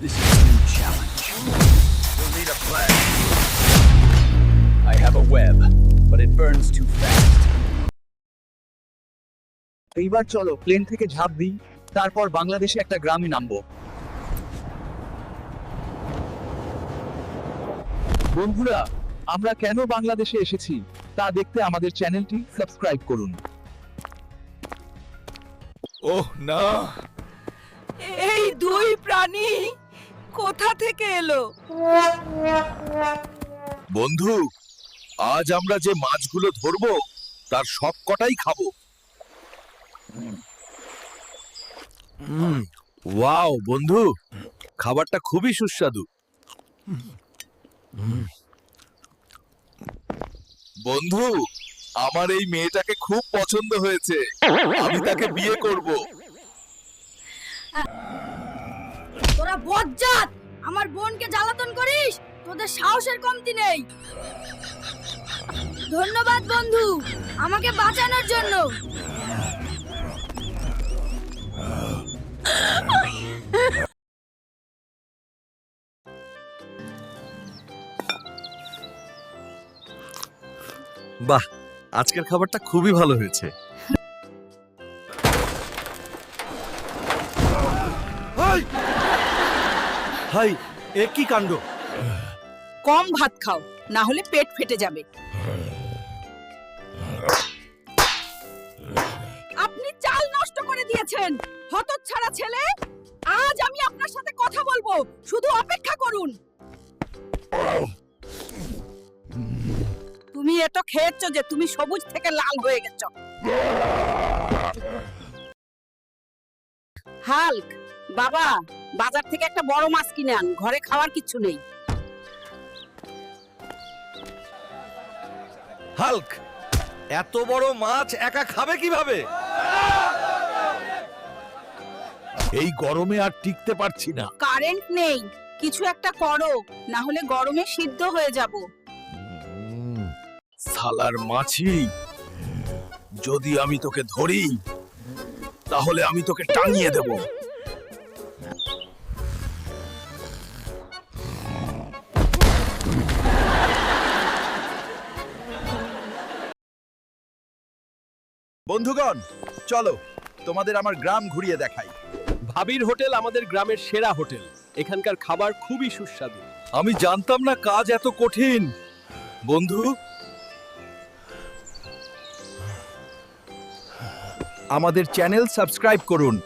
This is a new challenge. We'll need a plan. I have a web, but it burns too fast. এইবার চলো plane থেকে ঝাঁপ দিই তারপর বাংলাদেশে একটা গ্রামে নামবো বন্ধুরা আমরা কেন বাংলাদেশে এসেছি তা দেখতে আমাদের চ্যানেলটি সাবস্ক্রাইব করুন ওহ না এই দুই কোথা থেকে এলো? বন্ধু আজ আমরা যে মাছগুলো ধরবো তার সব কটাই খাব ওয়াও বন্ধু খাবারটা খুবই সুস্বাদু। বন্ধু আমার এই মেয়েটাকে খুব পছন্দ হয়েছে। আমি তাকে বিয়ে করব। তোরা বজ্জাত! আমার বোনকে জ্বালাতন করিস? তোদের সাহসের কমতি নেই। ধন্যবাদ বন্ধু। আমাকে বাঁচানোর জন্য। বাহ আজকের খাবারটা খুবই ভালো হয়েছে। হাই, এ কি কাণ্ড? কম ভাত খাও, না হলে পেট ফেটে যাবে। আপনি চাল নষ্ট করে দিয়েছেন, হতচ্ছাড়া ছেলে। আজ আমি আপনার সাথে কথা বলব, শুধু অপেক্ষা করুন। তুমি এত খেয়েছো যে তুমি সবুজ থেকে লাল হয়ে গেছো। হাল্ক বাবা বাজার থেকে একটা বড় মাছ কিনে আন ঘরে খাওয়ার কিছু নেই। হাল্ক এত বড় মাছ একা খাবে কীভাবে? এই গরমে আর টিকতে পারছি না। কারেন্ট নেই কিছু একটা করো না হলে গরমে সিদ্ধ হয়ে যাব। সালার মাছি যদি আমি তোকে ধরি তাহলে আমি তোকে টাঙিয়ে দেব। বন্ধুগণ চলো তোমাদের আমার গ্রাম ঘুরিয়ে দেখাই। ভাবির হোটেল আমাদের গ্রামের সেরা হোটেল। এখানকার খাবার খুবই সুস্বাদু। আমি জানতাম না কাজ এত কঠিন। বন্ধু আমাদের চ্যানেল সাবস্ক্রাইব করুন।